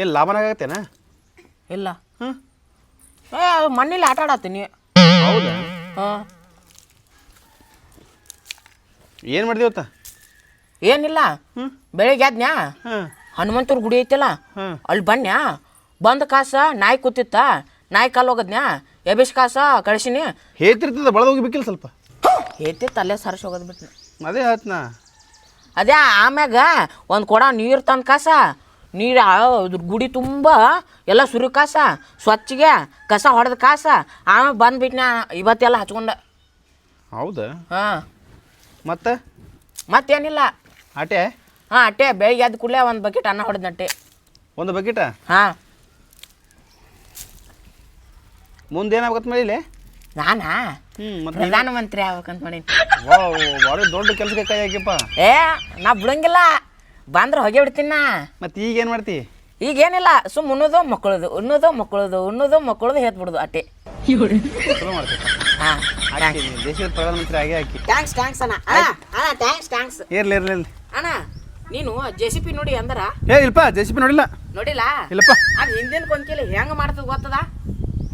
ಏನು ಲಾಭನಾಗತ್ತೇನ ಇಲ್ಲ. ಹ್ಞೂ ಏ ಮಣ್ಣಲ್ಲಿ ಆಟ ಆಡತ್ತೀನಿ ಹೌದಾ? ಹಾಂ. ಏನು ಮಾಡಿದೆವತ್ತ ಏನಿಲ್ಲ. ಬೆಳಿಗ್ಗೆ ಎದ್ನ್ಯಾ? ಹಾಂ. ಗುಡಿ ಐತಿಲ್ಲ? ಅಲ್ಲಿ ಬನ್ಯಾ? ಬಂದ ಕಾಸ ನಾಯಿ ಕೂತಿತ್ತ. ನಾಯಿ ಕಾಲು ಹೋಗದ್ನ್ಯಾ? ಎಬಿಸ್ ಕಾಸ ಕಳಿಸಿನಿ. ಹೇತಿರ್ತದ ಬಳದ ಹೋಗಿಬೇಕಿಲ್ಲ ಸ್ವಲ್ಪ. ಏತಿತ್ತು ಅಲ್ಲೇ ಸರ್ಸಿ ಹೋಗೋದು ಬಿಟ್ಟು ಅದೇ ಆತ್ನಾ. ಅದೇ ಆಮ್ಯಾಗ ಒಂದು ಕೊಡ ನೀರು ತಂದು ಕಾಸ. ನೀರು ಅದ್ರ ಗುಡಿ ತುಂಬ ಎಲ್ಲ ಸುರಿ ಕಾಸ. ಸ್ವಚ್ಛಗೆ ಕಸ ಹೊಡೆದ ಕಾಸ. ಆಮೇಲೆ ಬಂದ್ಬಿಟ್ನ ಇವತ್ತೆಲ್ಲ ಹಚ್ಕೊಂಡ. ಹೌದಾ? ಹಾಂ. ಮತ್ತೆ? ಮತ್ತೇನಿಲ್ಲ. ಅಟೆ ಹಾಂ ಅಟೆ ಬೆಳಿಗ್ಗೆ ಎದ್ದ ಕೂಡಲೇ ಒಂದು ಬಕೆಟ್ ಅನ್ನ ಹೊಡೆದ್ನಟ್ಟೆ ಒಂದು ಬಕೆಟ? ಹಾಂ. ಮುಂದೆ ಏನಾಗತ್ತೆ ಮಾಡಿಲ್ಲ ನಾನಾ? ಹ್ಞೂ ಮತ್ತೆ ಪ್ರಧಾನಮಂತ್ರಿ ಆಗ್ಬೇಕಂತ ಮಾಡೀನಿ. ಭಾಳ ದೊಡ್ಡ ಕೆಲಸಕ್ಕೆ ಕೈ ಹಾಕಿಪ್ಪ. ಏ ನಾ ಬಿಡಂಗಿಲ್ಲ. ಬಂದ್ರೆ ಹೊಗೆ ಬಿಡ್ತೀನಿ ನಾ. ಮತ್ತೆ ಈಗ ಏನು ಮಾಡ್ತಿ? ಈಗೇನಿಲ್ಲ ಸುಮ್ ಉಣ್ಣೋದು ಮಕ್ಕಳದು ಉಣ್ಣೋದು ಮಕ್ಕಳದು ಉಣ್ಣೋದು ಮಕ್ಕಳದು ಹೇಳ್ಬಿಡುದು ಅಟ್ಟೆ. ಚಲೋ ಮಾಡ್ತೀಪ್ಪ ಹಾಂ ಹಾಕಿ ನೀನು ದೇಶದ ಪ್ರಧಾನಮಂತ್ರಿ ಆಗೇ ಹಾಕಿ. ಥ್ಯಾಂಕ್ಸ್ ಥ್ಯಾಂಕ್ಸ್ ಅಣ್ಣ. ಅಣ್ಣ ಅಣ್ಣ ಥ್ಯಾಂಕ್ಸ್ ಥ್ಯಾಂಕ್ಸ್ ಇರ್ಲಿ ಇರ್ಲಿ ಇರ್ಲಿ. ಅಣ್ಣ ನೀನು ಜೆ ಸಿ ಪಿ ನೋಡಿ ಅಂದ್ರೆ? ಏ ಇಲ್ಪ ಜೆ ಸಿ ಪಿ ನೋಡಿಲ್ಲ. ನೋಡಿಲ್ಲ? ಇಲ್ಲಪ್ಪ. ಅದು ಹಿಂದಿನ ಕೊಂಕಿಲಿ ಹೆಂಗೆ ಮಾಡ್ತದ ಗೊತ್ತದ?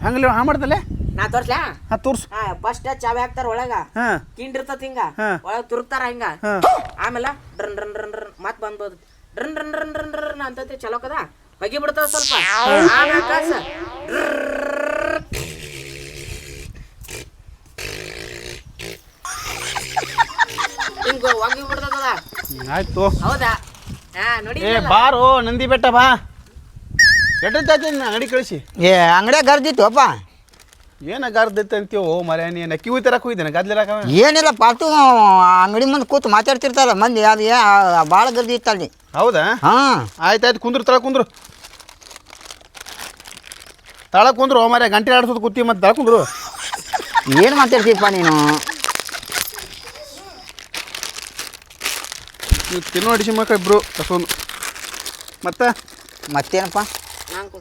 ಹಂಗಲ್ಲ ಹಾ ಮಾಡ್ದಲ್ಲೇ? ನಾ ತೋರ್ಸ್ಲಾ? ಹಾ ತೋರ್ಸು. ಹಾ ಫಸ್ಟ್ ಚಾವಿ ಹಾಕ್ತಾರ ಒಳಗ. ಕಿಂಡ್ ಕಿಂಡಿರ್ತದ ಹಿಂಗ. ಹಾ. ಒಳಗ್ ತುರ್ತಾರ ಹಿಂಗ. ಹಾಂ. ಆಮೇಲೆ ಡ್ರನ್ ಡ್ರನ್ ಡ್ರನ್ ಡ್ರನ್ ಮತ್ ಬಂದ್ಬೋದು ಡ್ರನ್ ಡ್ರನ್ ಡ್ರನ್ ಡ್ರನ್ ಡ್ರನ್ ಅಂತೈತಿ ಚಲೋ ಕದ? ಹೊಗಿ ಬಿಡ್ತಾವ ಸ್ವಲ್ಪ. ಆಮೇಲೆ ಕಾಸ. ಹಿಂಗ ಹೊಗಿ ಬಿಡ್ತದ ಆಯ್ತು ಹೌದಾ? ಹಾ ನೋಡಿ ಏ ಬಾರೋ ನಂದಿ ಬೆಟ್ಟ ಬಾ. ಎಟ್ಟೈತೆ ಅಂಗಡಿ ಕಳಿಸಿ. ಏ ಅಂಗಡಿಯಾಗ ಗರ್ದಿತ್ತು ಅಪ್ಪ. ಏನ ಗಾರ್ದೈತೆ ಅಂತೀವೋ ಮರ್ಯ ಏನ ಕಿವಿ ಹೋಯ್ತಾರಕ್ಕೆ ಹೋಯ್ದೇನೆ ಗದ್ಲಿರಾಕ ಏನಿಲ್ಲ ಪಾತು ಅಂಗಡಿ ಮುಂದೆ ಕೂತು ಮಾತಾಡ್ತಿರ್ತಾರ ಮಂದಿ ಅದು ಏ ಭಾಳ ಗರ್ದಿ ಇತ್ತು ಅಲ್ಲಿ. ಹೌದಾ? ಹಾಂ. ಆಯ್ತಾಯ್ತು ಆಯ್ತು ಕುಂದ್ರು ತಳ ಕುಂದ್ರು. ತಳ ಕುಂದ್ರು ಓ ಮರ್ಯ ಗಂಟೆ ಆಡ್ಸೋದು ಕೂತಿ ಮತ್ತೆ ತಳ ಕುಂದ್ರು. ಏನು ಮಾತಾಡ್ತೀಪ್ಪ ನೀನು? ತಿನ್ನೋ ಅಡಿಸಿ ಮಕ್ಕಳು ಇಬ್ರು ಕಸೋನು. ಮತ್ತೆ? ಮತ್ತೇನಪ್ಪ? ನಾಂಕು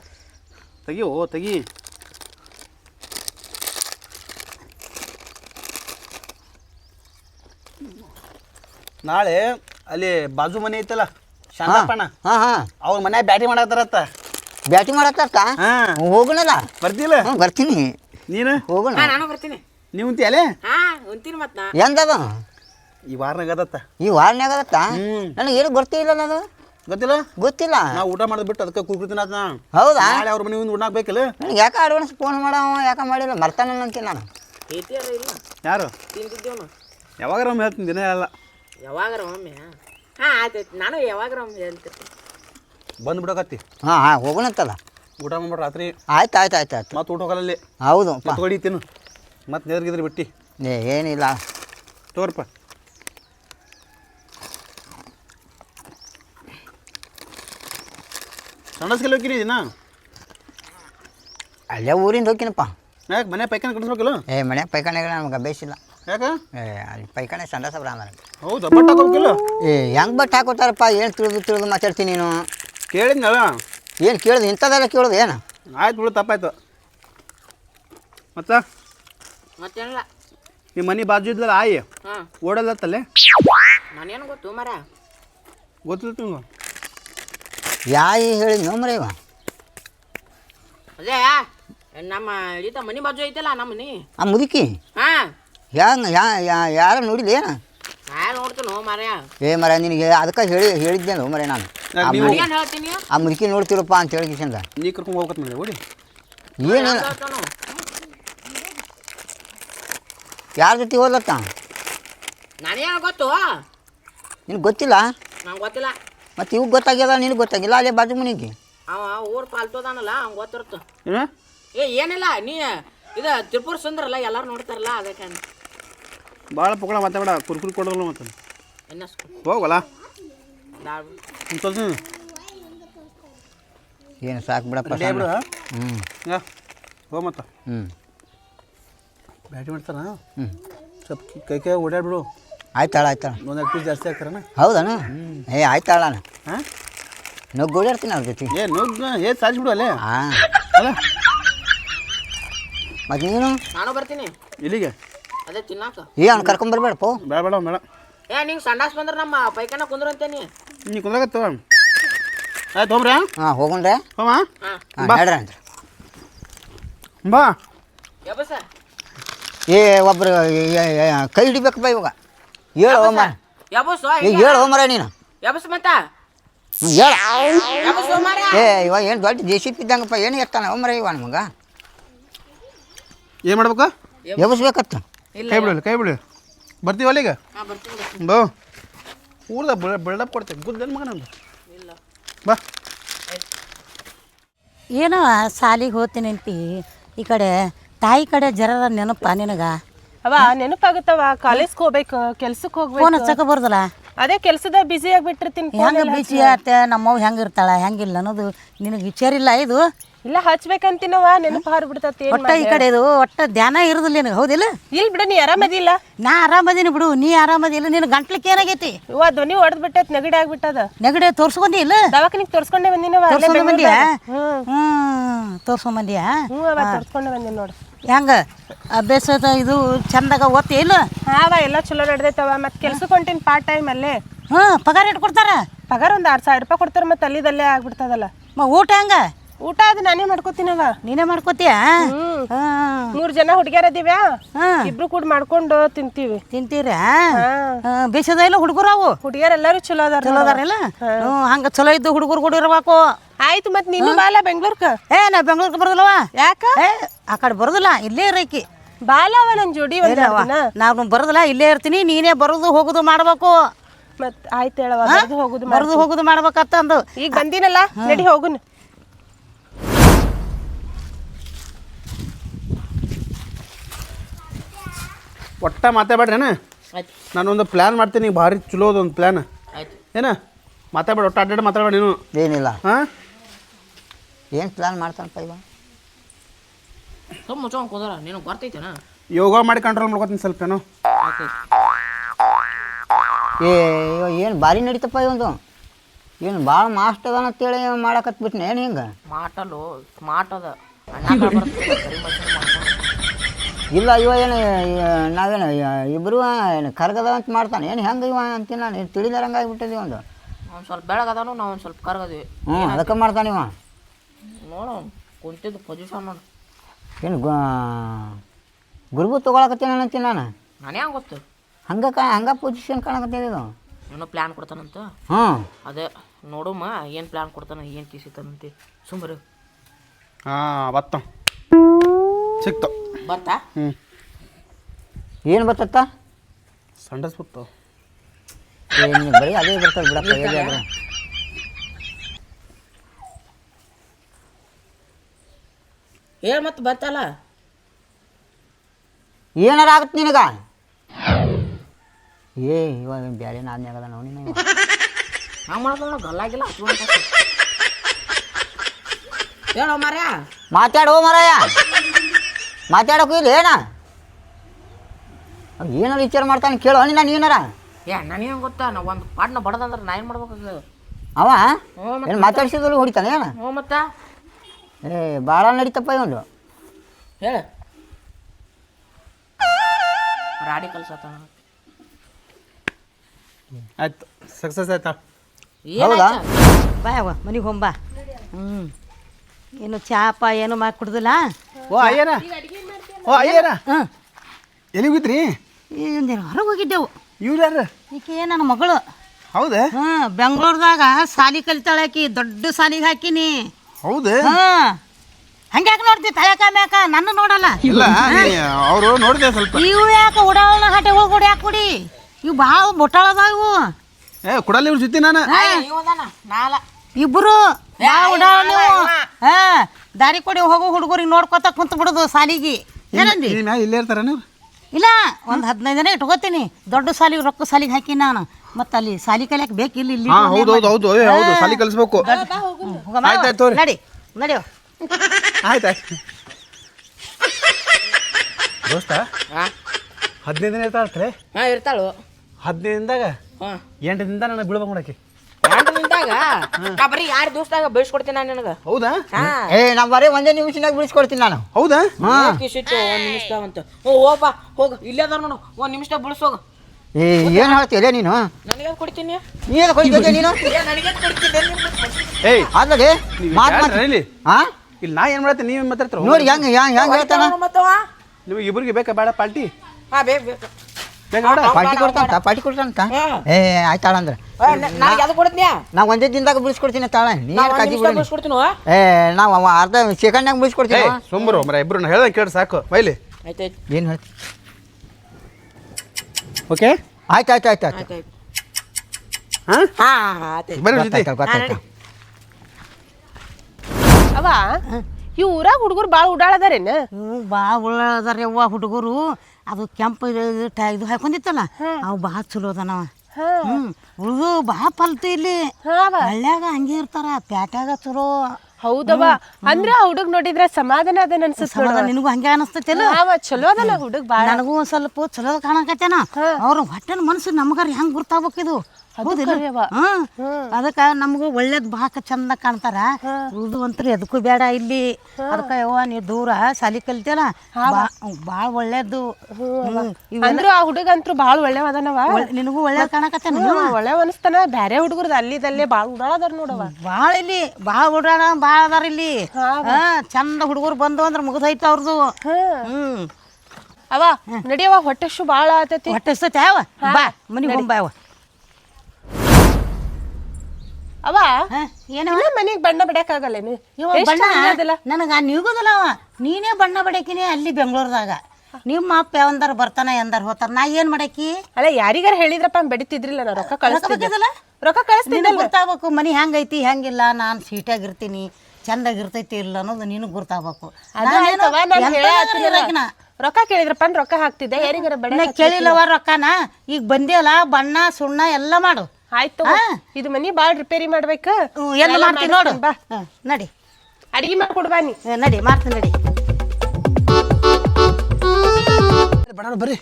ತೆಗಿ ಓ ತೆಗಿ. ನಾಳೆ ಅಲ್ಲಿ ಬಾಜು ಮನೆ ಐತಲ್ಲ ಶಾಂತಪ್ಪಣ್ಣ. ಹಾ ಹಾ ಅವ್ರ ಮನೆ ಬ್ಯಾಟಿ ಮಾಡತ್ತಾರತ್ತ ಬ್ಯಾಟಿ ಮಾಡತ್ತಕ್ಕ ಹಾಂ. ಹೋಗೋಣಲ್ಲ? ಬರ್ತಿಲ್ಲ ಹ್ಞೂ ಬರ್ತೀನಿ. ನೀನು? ಹೋಗೋಣ. ನಾನು ಬರ್ತೀನಿ. ನೀವು ಅಂತೀಯಲೇ ಹಾ ಉಂತೀನಿ ಮತ್ತೆ ಎಂದದ ಈ ವಾರನಾಗದತ್ತ ಈ ವಾರನಾಗದತ್ತ. ನನಗೆ ಏನು ಗೊತ್ತಿಲ್ಲ ಅದು ಗೊತ್ತಿಲ್ಲ? ಗೊತ್ತಿಲ್ಲ. ನಾ ಊಟ ಮಾಡೋದು ಬಿಟ್ಟು ಅದಕ್ಕೆ ಕುರ್ಕುರ್ತೀನಿ ಅದ ಹೌದಾ? ನಾಳೆ ಅವ್ರ ಮನೆ ಮುಂದೆ ಉಣ್ಣಾಕ್ ಬೇಕಲ್ಲ? ನನಗೆ ಯಾಕೆ ಅಡ್ವಾನ್ಸ್ ಫೋನ್ ಮಾಡವ ಯಾಕೆ ಮಾಡಿಲ್ಲ? ಮರ್ತಾನ ಅಂತೀನಿ ನಾನು. ಇಲ್ಲ ಯಾರು? ಯಾವಾಗಾರ ಒಮ್ಮೆ ಹೇಳ್ತೀನಿ ದಿನ ಎಲ್ಲ. ಯಾವಾಗಾರ ಒಮ್ಮೆ? ಹಾ ಆಯ್ತು ನಾನು ಯಾವಾಗಾರ ಒಮ್ಮೆ ಹೇಳ್ತಿರ್ತೀನಿ ಬಂದು ಬಿಡಕತ್ತಿ. ಹಾಂ ಹಾಂ ಹೋಗೋಣಂತಲ್ಲ. ಊಟ ಮಾಡ್ಬಿಟ್ಟು ರಾತ್ರಿ. ಆಯ್ತು ಆಯ್ತು ಆಯ್ತು ಆಯ್ತು. ಮತ್ತೆ ಊಟ ಹೋಗಲ್ಲಲ್ಲಿ ಹೌದು ಪ. ಮತ್ತೆ ಹೊಡಿತೀನಿ ತಿನ್ನು. ಮತ್ತೆ ನೆರಗಿದ್ರೆ ಬಿಟ್ಟು. ಏ ಏನಿಲ್ಲ. ತೋರ್ಪ. ಸಣ್ಣಸ್ಗೆಲ್ಲ ಹೋಗಿರಿ ದಿನ? ಅಲ್ಲೇ ಊರಿಂದ ಹೋಗಿನಪ್ಪ. ಯಾಕೆ ಮನೆ ಪೈಕಾನ ಕಟ್ಟಿಸ್ಬೇಕಲ್ಲ ಏ ಮನೆ ಪೈಖಾನೆಗಳು ನಮ್ಗೆ ಅಭ್ಯಾಸ ಇಲ್ಲ. ಯಾಕ? ಏ ಅಲ್ಲಿ ಪೈಖಾನೆ ಸಂಡಾಸ ಬರ ಹೌದು ಹೌದಾ ಬಟ್ ಹಾಕೋಬೇಕಿಲ್ಲ ಏ ಹೆಂಗೆ ಬಟ್ಟ ಹಾಕೋತಾರಪ್ಪ? ಏನು ತಿಳಿದು ತಿಳಿದು ಮಾತಾಡ್ತೀನಿ ನೀನು? ಕೇಳಿದ್ನಲ್ಲ? ಏನು ಕೇಳಿದ್ ಇಂಥದ್ದೆಲ್ಲ ಕೇಳೋದು ಏನು? ಆಯ್ತು ಬಿಡು ತಪ್ಪಾಯ್ತು. ಮತ್ತೆ? ಮತ್ತೇನಿಲ್ಲ. ನಿಮ್ಮ ಮನೆ ಬಾಜು ಇದ್ದಲ್ಲ ಆಯಿ? ಹಾ. ತಲೆ ನಾನೇನು ಗೊತ್ತು ಮರ? ಗೊತ್ತಿಲ್ಲ ನಿಮ್ಗೆ ಯಾಯಿ ಹೇಳಿದ್ ನೋಮ್ರಿ ಮರ ಇವ? ಅದೇ ನಮ್ಮ ಈತ ಮನಿ ಬಾಜು ಐತಲ್ಲ ನಮ್ಮ ಮನಿ. ಆ ಮುದುಕಿ? ಹಾ. ಹ್ಯಾಂಗ ಯಾ ಯಾ- ಯಾರ ನೋಡಿಲ್ಲ ಏನು? ನಾ ನೋಡ್ತೀನಿ ಮಾರ್ಯ. ಏ ಮರ ನಿನಗೆ ಅದಕ್ಕೆ ಹೇಳಿ ಹೇಳಿದ್ದೆ ನೋ ಮರ ನಾನು. ಯಾಕ್ ನೀವು ಏನ್ ಹೇಳ್ತೀನಿ? ಆ ಮುದುಕಿ ನೋಡ್ತಿರಪ್ಪ ಅಂತ ಹೇಳಿ ಕಿಶಂದ ನೀ ಕರ್ಕೊಂಡು ಹೋಗತ್ ಮಾಡಿ ಓಡಿ. ಏನಿಲ್ಲ ಯಾರ ಜೊತೆ ಹೋದ್ಲತ್ತ ನಾನೇನು ಗೊತ್ತು? ನಿನಗೆ ಗೊತ್ತಿಲ್ಲ? ನಂಗೆ ಗೊತ್ತಿಲ್ಲ. ಮತ್ತು ಇವು ಗೊತ್ತಾಗ್ಯದ ನಿನಗೆ ಗೊತ್ತಾಗಿಲ್ಲ ಅಲ್ಲೇ ಬಾಜು ಮನೆಗೆ. ಅವ ಊರ್ ಪಾಲ್ತೋದಾನಲ್ಲ ಅವ್ನ್ ಗೊತ್ತಿರುತ್ತೆ. ಏನ? ಏ ಏನಿಲ್ಲ ನೀ ಇದು ತ್ರಿಪುರ ಸುಂದರಲ್ಲ ಎಲ್ಲಾರು ನೋಡ್ತಾರಲ್ಲ ಅದಕ್ಕೆ ಭಾಳ ಪುಕ್ಕಳ ಮಾತಾಡ ಕುರ್ಕುರಿ ಕೊಡೋಲ್ಲ ಮತ್ತೆ. ಎನ್ನಸ್ಕೊ ಹೋಗಲ್ಲ. ಸ್ವಲ್ಪ ಏನು ಸಾಕು ಬಿಡಪ್ಪ ಬಿಡು. ಹ್ಞೂ ಯಾ ಹೋಗ ಮತ್ತೆ. ಹ್ಞೂ ಬ್ಯಾಟಿ ಮಾಡ್ತಾರ? ಹ್ಞೂ ಸ್ವಲ್ಪ ಕೈ ಕೈ ಓಡಾಡ್ಬಿಡು. ಆಯ್ತಾಳ ಆಯ್ತಾಳ ಒಂದು ಎರಡು ಪೀಸ್ ಜಾಸ್ತಿ ಆಗ್ತಾರಣ ಹೌದಣ್ಣ ಏ ಆಯ್ತಾಳ ಹಾಂ? ನುಗ್ಗು ಓಡಾಡ್ತೀನಿ ಅವ್ರ ಜೊತೆ. ಏ ನುಗ್ಗ ಏ ಸಾರಿಸ್ಬಿಡು ಅಲ್ಲೇ. ಹಾಂ. ಅಲ್ಲ. ಮತ್ತೆ ನೀನು? ನಾನು ಬರ್ತೀನಿ. ಇಲ್ಲಿಗೆ ಅದೇ ತಿನ್ನಾಕ. ಏ ಅವ್ನು ಕರ್ಕೊಂಬರ್ಬೇಡಪ್ಪ ಬೇಡ ಬೇಡ ಬೇಡ. ಏ ನಿಂಗೆ ಸಂಡಾಸ್ ಬಂದ್ರೆ ನಮ್ಮ ಪೈಕಾನ ಕುಂದ್ರ ಅಂತೇನಿ ನೀ ಕುಂದ್ರಾಗತ್ತವ ಆಯ್ತು ಹೋಗ್ರ ಹಾಂ ಹೋಗೊಂಡ್ರೆ ಹೋಮ ಹಾಂ. ಹಾಂ ಬಾ. ಹೇಳ್ರಿ ಅಂತ ಬಾ. ಏ ಒಬ್ರು ಕೈ ಹಿಡಿಬೇಕಪ್ಪ ಇವಾಗ. ಹೇಳು ಹೋಮ ಯಬಸ್ ಈಗ ಹೇಳು ಹೋಮರ ನೀನು. ಯಬಸ್ ಮತ್ತ? ಹೇಳು. ಯಬಸ್ ಮಾರ ಏ ಇವ ಏನು ದೊಡ್ಡ ಜೆ ಸಿ ಪಿ ಇದ್ದಂಗಪ್ಪ ಏನು ಎತ್ತಾನ ಹೋಮರ ಇವ ನಮಗ? ಏನು ಮಾಡ್ಬೇಕು? ಎಬ್ಸ್ಬೇಕತ್ತ ಇಲ್ಲ ಕೈ ಬಿಡಲಿ ಕೈ ಬಿಡಿ ಬರ್ತೀವಿ ಅಲ್ಲಿಗೆ? ಹಾ, ಬರ್ತೀನಿ ಬರ್ತೀನಿ. ಬೋ. ಊರ್ದ ಬಿಲ್ಡಪ್ ಕೊಡ್ತೇವೆ ಗುದ್ದನ್ ಮಗ ನಂದು ಇಲ್ಲ. ಬಾ. ಏನೋ ಸಾಲಿಗೆ ಹೋಗ್ತೀನಿ ಅಂತಿ. ಈ ಕಡೆ ತಾಯಿ ಕಡೆ ಜರ ನೆನಪ ನಿನಗ? ಅವ ನೆನಪಾಗುತ್ತವ? ಕಾಲೇಜ್ಗೆ ಹೋಗ್ಬೇಕು ಕೆಲ್ಸಕ್ಕೆ ಫೋನ್ ಹೋಗ್ಬೇಕು ಹಚ್ಚಕ ಬರ್ದಲ್ಲ. ಅದೇ ಕೆಲ್ಸದ ಬಿಸಿ ಆಗ್ಬಿಟ್ಟಿರ್ತೀನಿ ಹೆಂಗೆ ಬೀಚಿ ಆತ? ನಮ್ಮವ್ ಹೆಂಗ ಇರ್ತಾಳ ಹೆಂಗಿಲ್ಲ ಅನ್ನೋದು ನಿನಗೆ ವಿಚಾರಿಲ್ಲ ಇದು? ಇಲ್ಲ ಹಚ್ಬೇಕಂತೀನವ ನೆನಪು ಹಾರ್ಬಿಡ್ತತಿ ಒಟ್ಟ ಈ ಕಡೆ ಇದು ಒಟ್ಟ ಧ್ಯಾನ ಇರುದಿಲ್ಲ ನಿನಗೆ ಹೌದಿಲ್ಲ? ಇಲ್ ಬಿಡ ನೀ ಆರಾಮದಿಲ್ಲ? ನಾ ಆರಾಮದೀನಿ ಬಿಡು ನೀ ಆರಾಮದಿಲ್ಲ ನಿನ್ನ ಗಂಟ್ಲಿಕ್ಕೆ ಏನಾಗೈತಿ ಇವ ಧ್ವನಿ ಹೊಡೆದ್ ಬಿಟ್ಟತ್ ನೆಗಡಿ ಆಗ್ಬಿಟ್ಟದ. ನೆಗಡಿ ತೋರ್ಸ್ಕೊಂಡಿ ಇಲ್ಲ? ದವಾಖಾನಿಗ್ ತೋರ್ಸ್ಕೊಂಡೆ ಬಂದಿನವ ತೋರ್ಸ್ಕೊಂಡ್ ಬಂದಿಯಾ? ಹ್ಮ್. ತೋರ್ಸ್ಕೊಂಡ್ ಬಂದಿಯಾ? ಹ್ಞೂ ಅವ ತೋರ್ಸ್ಕೊಂಡೆ ಬಂದಿನಿ ನೋಡು. ಹೆಂಗ? ಅಭ್ಯಾಸದ ಇದು ಚಂದಾಗ ಓದ್ತಿ ಇಲ್ಲ? ಹಾವ ಎಲ್ಲ ಚಲೋ ನಡೆದೈತವ. ಮತ್ತೆ ಕೆಲ್ಸಕ್ಕೆ ಹೊಂಟಿನ ಪಾರ್ಟ್ ಟೈಮ್ ಅಲ್ಲೇ. ಹಾಂ ಪಗಾರ ಇಟ್ಟು ಕೊಡ್ತಾರ? ಪಗಾರ ಒಂದು ಆರು ಸಾವಿರ ರೂಪಾಯಿ ಕೊಡ್ತಾರೆ ಮತ್ತೆ ಅಲ್ಲಿದಲ್ಲೇ ಆಗ್ಬಿಡ್ತದಲ್ಲ. ಮ ಊಟ ಹೆಂಗ? ಊಟ ಅದು ನಾನೇ ಮಾಡ್ಕೋತೀನವ ನೀನೇ ಮಾಡ್ಕೋತೀಯ? ಮೂರ್ ಜನ ಹುಡುಗಿಯರ ಅದೀವ್ಯಾ? ಇಬ್ರು ಕೂಡ ಮಾಡ್ಕೊಂಡು ತಿಂತೀವಿ. ತಿಂತೀರಾ? ಬೇಸದ ಇಲ್ಲ ಹುಡುಗರು ಅವು? ಹುಡುಗಿಯರ್ ಎಲ್ಲಾರು ಚಲೋ ಅದಾರ ಚಲೋ ಅದಾರಲ್ಲ ಹಂಗ ಚಲೋ ಇದ್ದು ಹುಡುಗರು ಕೂಡ ಇರ್ಬೇಕು. ಆಯ್ತು ಮತ್ ನೀನು ಬಾಲ ಬೆಂಗ್ಳೂರ್ಕ? ಏ ನಾ ಬೆಂಗ್ಳೂರ್ಕ ಬರೋದಿಲ್ಲವ ಯಾಕ? ಆ ಕಡೆ ಬರೋದಿಲ್ಲ ಇಲ್ಲೇ ಇರೈಕಿ. ಬಾಲವ ನನ್ ಜೋಡಿ ನಾನು ಬರೋದಿಲ್ಲ ಇಲ್ಲೇ ಇರ್ತೀನಿ ನೀನೇ ಬರೋದು ಹೋಗುದು ಮಾಡ್ಬೇಕು. ಮತ್ ಆಯ್ತು ಹೇಳವ ಬರೋದು ಹೋಗುದು ಬರೋದು ಹೋಗುದು ಮಾಡ್ಬೇಕತ್ತ ಅಂದು ಈಗ ಬಂದಿನಲ್ಲ ನಡಿ ಹೋಗುನ್. ಒಟ್ಟ ಮಾತಾಡ್ಬೇಡ್ರೇನ ಆಯ್ತು. ನಾನೊಂದು ಪ್ಲ್ಯಾನ್ ಮಾಡ್ತೀನಿ ಭಾರಿ ಚಲೋ ಅದೊಂದು ಪ್ಲ್ಯಾನ್ ಆಯ್ತು. ಏನ? ಮಾತಾಡ್ಬೇಡ ಒಟ್ಟು ಅಡ್ಡಾಡಿ ಮಾತಾಡ್ಬೇಡ ನೀನು. ಏನಿಲ್ಲ. ಹಾಂ? ಏನು ಪ್ಲಾನ್ ಮಾಡ್ತಾನಪ್ಪ ಇವ? ಕುಂದ್ರ ನೀನು ಬರ್ತೈತೇನ ಯೋಗ ಮಾಡಿ ಕಂಟ್ರೋಲ್ ಮಾಡ್ಕೊತೀನಿ ಸ್ವಲ್ಪ ಏನೋ. ಏ ಇವ ಏನು ಭಾರಿ ನಡೀತಪ್ಪ ಇವಂದು? ಏನು ಭಾಳ ಮಾಸ್ಟ್ ಅದಾನ ಅಂತೇಳಿ ಮಾಡಕತ್ಬಿಟ್ನೇನು ಹಿಂಗೆ? ಮಾಟಲು ಸ್ಮಾರ್ಟ್ ಅದ. ಅಣ್ಣ ಕರಿ ಇಲ್ಲ ಇವ ಏನು ನಾವೇನು ಇಬ್ಬರು ಏನು ಕರ್ಗದ ಅಂತ ಮಾಡ್ತಾನೆ. ಏನು ಹೆಂಗೆ ಇವ ಅಂತೀನಿ ನಾನು ಏನು ತಿಳಿದಾರಂಗೆ ಆಗಿಬಿಟ್ಟಿದ್ವಿ ಒಂದು. ಅವ್ನು ಸ್ವಲ್ಪ ಬೆಳಗದಾನು ನಾವು ಒಂದು ಸ್ವಲ್ಪ ಕರ್ಗದ್ವಿ. ಹ್ಞೂ ಅದಕ್ಕೆ ಮಾಡ್ತಾನೆ ಇವ. ನೋಡು ಕುಂತಿದ್ದು ಪೊಸಿಷನ್ ನೋಡು. ಏನು ಗುರುಗು ತೊಗೊಳಕತ್ತೀನಿ ಅಂತೀನಿ ನಾನು. ನಾನು ಹೆಂಗೆ ಗೊತ್ತು. ಹಂಗೆ ಕ ಹಂಗೆ ಪೊಸಿಷನ್ ಕಾಣಕತ್ತೀನಿ ಇದು. ಏನೋ ಪ್ಲ್ಯಾನ್ ಕೊಡ್ತಾನಂತ? ಹ್ಞೂ ಅದೇ ನೋಡುಮ್ಮ ಏನು ಪ್ಲ್ಯಾನ್ ಕೊಡ್ತಾನೆ ಏನು ಕಿಸಿತಾನಂತೆ. ಸುಮ್ಮರು ಹಾಂ ಬತ್ತ ಸಿಕ್ತು. ಬರ್ತಾ? ಹ್ಞೂ ಏನು ಬರ್ತತ್ತ? ಸಂಡಸ್ ಬಿತ್ತು ಏನು ಬರೀ ಅದೇ ಬರ್ತದೆ ಬಿಡಪ್ಪ ಎಲ್ಲಿಯಾದ್ರೂ ಹೇಳಿ ಮತ್ತೆ ಬರ್ತಲ್ಲ? ಏನಾರ ಆಗತ್ತೆ ನಿನಗ? ಏ ಇವಾಗ ಬೇರೆ ಆಗದ ನೋಡಿ ನೀವು ಹಂಗೆ ಮಾಡ್ಕೊಂಡು ಗಲ್ಲಾಗಿಲ್ಲ ಹೇಳೋ ಮಾರ್ಯ? ಮಾತಾಡೋ ಮರಯ್ಯ ಮಾತಾಡೋಕು ಇಲ್ಲ ಏನ? ಏನಾರು ವಿಚಾರ ಮಾಡ್ತಾನೆ ಕೇಳೋ ನಾನು ಏನಾರ? ಏ ನನಗೇನು ಗೊತ್ತಾ? ನಾವು ಒಂದು ಪಾಡ್ನ ಬಡದಂದ್ರೆ ನಾ ಏನು ಮಾಡ್ಬೇಕು ಅವ? ಏನು ಮಾತಾಡ್ಸಿದ್ರು ಹೊಡಿತಾನೆ ಏನ? ಹ್ಞೂ ಮತ್ತೆ. ಏ ಭಾಳ ನಡೀತಪ್ಪ ಇವನು ಹೇಳ. ರಾಡಿ ಕಲ್ಸತ್ತ ಆಯ್ತು ಸಕ್ಸಸ್ ಆಯ್ತಾ? ಹೌದಾ? ಬಾ ಅವ ಮನೆಗೆ ಹೋಗ್ಬಾ ಹ್ಞೂ ಏನು ಚಾಪ ಏನು ಮಾಡಿ ಕುಡ್ದಿಲ್ಲ? ಓ ಅಯ್ಯನ ಓ ಅಯ್ಯನ ಹಾಂ. ಎಲ್ಲಿಗೆ ಹೋಗಿದ್ರಿ? ಹೊರಗೆ ಹೋಗಿದ್ದೆವು. ಇವ್ರು ಯಾರು ಈಕೆ ನನ್ನ ಮಗಳು. ಹೌದಾ? ಹಾಂ ಬೆಂಗಳೂರದಾಗ ಸಾಲಿ ಕಲಿತಾಳೆ ಆಕಿ. ದೊಡ್ಡ ಸಾಲಿಗೆ ಹಾಕಿನಿ. ಹೌದು? ಹಾಂ. ಹಂಗ್ಯಾಕೆ ನೋಡ್ತಿ? ತಳಕ ಮ್ಯಾಕ ನನ್ನ ನೋಡಲ್ಲ. ಇಲ್ಲ ಅವರು ನೋಡಿದೆ ಸ್ವಲ್ಪ. ಇವು ಯಾಕೆ ಉಡಾಳನ ಹಾಟೆ ಹೋಗಿ ಯಾಕೆ ಕುಡಿ? ಇವು ಭಾಳ ಬೊಟ್ಟಾಳದ ಇವು. ಏ ಕೊಡಲ್ಲ ಇವ್ರ ಜೊತೆ ನಾನು? ನಾಲ. ಇಬ್ರು ನೀವು ಹಾ. ದಾರಿ ಕೊಡಿ ಹೋಗೋ ಹುಡುಗರಿಗೆ ನೋಡ್ಕೊತ ಕುಂತ ಬಿಡುದು ಸಾಲಿಗೆ. ಏನಂದಿ? ನಿಮ್ಮ ಮ್ಯಾಗ ಇಲ್ಲೇ ಇರ್ತಾರ ನೀವು ಇಲ್ಲ ಒಂದು ಹದಿನೈದು ದಿನ ಇಟ್ಕೋತೀನಿ. ದೊಡ್ಡ ಸಾಲಿಗೆ ರೊಕ್ಕ ಸಾಲಿಗೆ ಹಾಕಿ ನಾನು. ಮತ್ತೆ ಅಲ್ಲಿ ಸಾಲಿ ಕಲಿಯಕ್ಕೆ ಬೇಕಿಲ್ಲ ಇಲ್ಲಿ ಹಾ ಹೌದು ಹೌದು ಹೌದು. ಏ ಹೌದು ಸಾಲಿ ಕಲಿಸ್ಬೇಕು. ಹೋಗಮ್ಮ. ಆಯ್ತ್ ಆಯ್ತ್ ತಗೋರಿ. ನಡಿ ನಡಿಯೋ ಆಯ್ತು ಆಯ್ತು. ದೋಸ್ತ ಹಾಂ ಹದಿನೈದು ದಿನ ಇರ್ತಾಳೆ ಹಾ ಇರ್ತಾಳು. ಹದಿನೈದು ದಿನದಾಗ ಹಾಂ. ಎಂಟು ದಿನದ ನನಗೆ ಬೀಳ್ಬೇಕು ನೋಡಕ್ಕೆ ದೋಸ್ತಾಗ ನಾ ಬರೀ ಯಾರ ದೋಸ್ತಾಗ ಬೆಳೆಸ್ಕೊಡ್ತೀನಿ ನಾನು ನಿನಗ. ಹೌದಾ? ಹಾ. ಏ ನಾ ಬರೀ ಒಂದೇ ನಿಮಿಷನಾಗ ಬಿಡಿಸ್ಕೊಡ್ತೀನಿ ನಾನು. ಹೌದಾ? ಕಿಸಿತ್ತು ಒಂದ್ ನಿಮಿಷ ಅಂತ ಓ ಹೋಗ. ಇಲ್ಲೇ ಅದಾರ ನೋಡು ಒಂದ್ ನಿಮಿಷ ಬಿಡಿಸೋಗ ಏ ಏನು ಹೇಳ್ತೀಯ ನೀನು? ನನಗೆ ಕೊಡ್ತೀನಿ? ನೀನು ಕೊಯ್ತಿದ್ದೆ ನೀನು? ನನಗೆ ಕೊಡ್ತೀನಿ ಏಯ್ ಅಲ್ಲದೆ ನೀವು ಮಾತು ಯಾರ್ರಿ ಮಾತು ಇಲ್ಲಿ? ಹಾ ಇಲ್ಲಿ ನಾ ಏನ್ ಮಾಡ್ತೀನಿ ನೀವ್ ಮಾತಾಡ್ತಾರ? ನೋಡಿ ಹೆಂಗ್ ಹೆಂಗ್ ಹೆಂಗ್ ಹೇಳ್ತಾನ? ಮತ್ತವ ನಿಮಗೆ ಇಬ್ರಿಗೆ ಬೇಕಾ ಬೇಡ ಪಾರ್ಟಿ? ಹಾ ಬೇಕು ಬೇಕು. ಪಾರ್ಟಿ ಕೊಡ್ತಾನಂತ ಪಾರ್ಟಿ ಕೊಡ್ತಾನಂತ. ಏ ಆಯ್ತಾಳ ಅಂದ್ರೆ ನನಗೆ ಅದು ಕೊಡ್ತೀನಿ ನಾ ಒಂದೇ ದಿನದಾಗ ಬಿಡಿಸ್ಕೊಡ್ತೀನಿ ತಾಳ. ನೀ ಕಾಳಜಿ ಬಿಡಿಸ್ಕೊಡ್ತೀನಿ? ಏ ನಾವು ಅವ ಅರ್ಧ ಸೆಕೆಂಡ್ನಾಗ ಬಿಡಿಸ್ಕೊಡ್ತೀನಿ? ಸೊಂಬರು ಮರ ಇಬ್ರು ಹೇಳ್ದಂಗೆ ಕೇಳಿ ಸಾಕು. ಬೈಲಿ. ಏನ್ ಏನು ಹೇಳ್ತಿ? ಓಕೆ? ಆಯ್ತು ಆಯ್ತು ಆಯ್ತು ಆಯ್ತು. ಆಯ್ತಾಯ್ತು ಹಾ? ಹಾ ಹಾ ಆಯ್ತಾಯ್ತು ಬರ್ರಿ ಜೊತೆ. ಗೊತ್ತಾಯ್ತು. ಗೊತ್ತಾಯ್ತು ಅವ ಈ ಊರಾಗ ಹುಡುಗರು ಭಾಳ ಉಡಾಳದಾರೇನ ಭಾಳ ಒಳ್ಳೆದಾರ ಅವ್ವ ಹುಡುಗರು. ಅದು ಕೆಂಪು ಇದು ಇದು ಟ- ಇದು ಹಾಕೊಂಡಿತ್ತಲ್ಲ? ಅವು ಭಾಳ ಚಲೋ ಅದನವ ಉಳ್ದು ಬಾ ಫಲ್ತು ಇಲ್ಲಿ. ಹಳ್ಳ್ಯಾಗ ಹಂಗೆ ಇರ್ತಾರ ಪ್ಯಾಟ್ಯಾಗ ಚಲೋ. ಹೌದವ ಅಂದ್ರ ಹುಡುಗ ನೋಡಿದ್ರ ಸಮಾಧಾನ ಅದನ್ನ ಅನ್ಸುತ್ತ ಸಮಾಧಾನ ನಿನಗೂ ಹಂಗೆ ಅನಿಸ್ತೈತಿಲ್ಲ ಚಲೋ ಅದಲ್ಲ ಹುಡುಗ್ ನನಗೂ ಒಂದ್ ಸ್ವಲ್ಪ ಚಲೋ ಕಾಣಕತ್ತೇನ? ಅವ್ರ ಹೊಟ್ಟೆನ ಮನಸ್ಸು ನಮಗಾರ ಹೆಂಗ್ ಗುರ್ತಾಗ್ಬೇಕಿದು? ಇದು ಹೌದಿಲ್ಲ ಕರೆಯವ್ವ. ಹ್ಮ್ ಅದಕ್ಕ ನಮಗೂ ಒಳ್ಳೇದು ಬಾಕ ಚಂದ ಕಾಣ್ತಾರ. ಉಳ್ದು ಅಂತ್ರಿ ಅದಕ್ಕೂ ಬೇಡ ಇಲ್ಲಿ. ಅದಕ್ಕ ಯವ್ವ ನೀ ದೂರ ಸಾಲಿ ಕಲ್ತಿಯಲ್ಲ? ಬಾಳ ಒಳ್ಳೇದು. ಅಂದ್ರು ಆ ಹುಡುಗ ಅಂತೂ ಬಾಳ ಒಳ್ಳೆವ ಅದನವ ನಿನಗೂ ಒಳ್ಳೆ ಕಾಣಕತ್ತೇನ ಒಳ್ಳೆ ಅನಸ್ತಾನ. ಬ್ಯಾರೆ ಹುಡುಗರ್ದ ಅಲ್ಲಿದಲ್ಲೇ ಬಾಳ ಉಡಾಳದಾರ ನೋಡವ ಬಾಳ ಇಲ್ಲಿ ಬಾಳ ಉಡಾಳ ಬಾಳ ಅದಾರ ಇಲ್ಲಿ. ಚಂದ ಹುಡುಗರು ಬಂದು ಅಂದ್ರೆ ಮುಗಿದೈತ ಅವ್ರದು. ಹ್ಮ್. ಅವ ನಡಿಯವ ಹೊಟ್ಟೆಶು ಬಾಳ ಆತೈತಿ. ಹೊಟ್ಟೆ ಯಾವ ಬಾ ಮನಿಗೆ ಹೋಗ್ ಅವ? ಏನವ ಮನಿಗ್ ಬಣ್ಣ ಬಿಡಕ್ಕಾಗಲ್ಲೇನು ಬಣ್ಣ ನನಗೆ ನೀಗೋದಿಲ್ಲ ಅವ. ನೀನೇ ಬಣ್ಣ ಬಡಕಿನಿ ಅಲ್ಲಿ ಬೆಂಗಳೂರದಾಗ. ನಿಮ್ಮ ಅಪ್ಪ ಯಾವಂದಾರ ಬರ್ತಾನ ಎಂದಾರ ಹೋತಾರ. ನಾ ಏನ್ ಮಾಡಕಿ? ಅಲ್ಲ ಯಾರಿಗಾರ ಹೇಳಿದ್ರಪ್ಪ ಬೆಡಿತಿದ್ರಿಲ್ಲ ನಾ ರೊಕ್ಕ ಕಳಿಸ್ತಿದ್ದಿಲ್ಲ? ರೊಕ್ಕ ನಿನಗೆ ಕಳಿಸ್ತಿದ್ದಲ್ಲ ಗೊತ್ತಾಗಬೇಕು ಮನಿ ಹೆಂಗೈತಿ ಹೆಂಗಿಲ್ಲ ನಾನು ಸೀಟಾಗಿರ್ತೀನಿ ಚಂದಾಗಿರ್ತೈತಿ ಇಲ್ಲ ಅನ್ನೋದು ನಿನಗೆ ಹೇಳತ್ತಿಲ್ಲ ರೊಕ್ಕ ಕೇಳಿದ್ರಪ್ಪ ರೊಕ್ಕ ಹಾಕ್ತಿದ್ದೆ. ಯಾರಿಗಾರ ಬಣ್ಣ ಕೇಳಿಲ್ಲವ ರೊಕ್ಕನ. ಈಗ ಬಂದಿಯಲ್ಲ ಬಣ್ಣ ಸುಣ್ಣ ಎಲ್ಲ ಮಾಡು. ಆಯ್ತು ಇದು ಮನಿ ಬಾಳ ರಿಪೇರಿ ಮಾಡ್ಬೇಕು. ಹ್ಮ್, ಎಲ್ಲ ಮಾಡ್ತೀನಿ ನೋಡು. ಬಾ. ಹ್ಮ್, ನಡಿ. ಅಡಿಗೆ ಮಾಡ್ಕೊಡ್ಬಾ ನೀ. ಹ್ಮ್, ನಡಿ ಮಾಡ್ತೀನಿ ನಡಿ. ಬೇಡ ಬರ್ರಿ.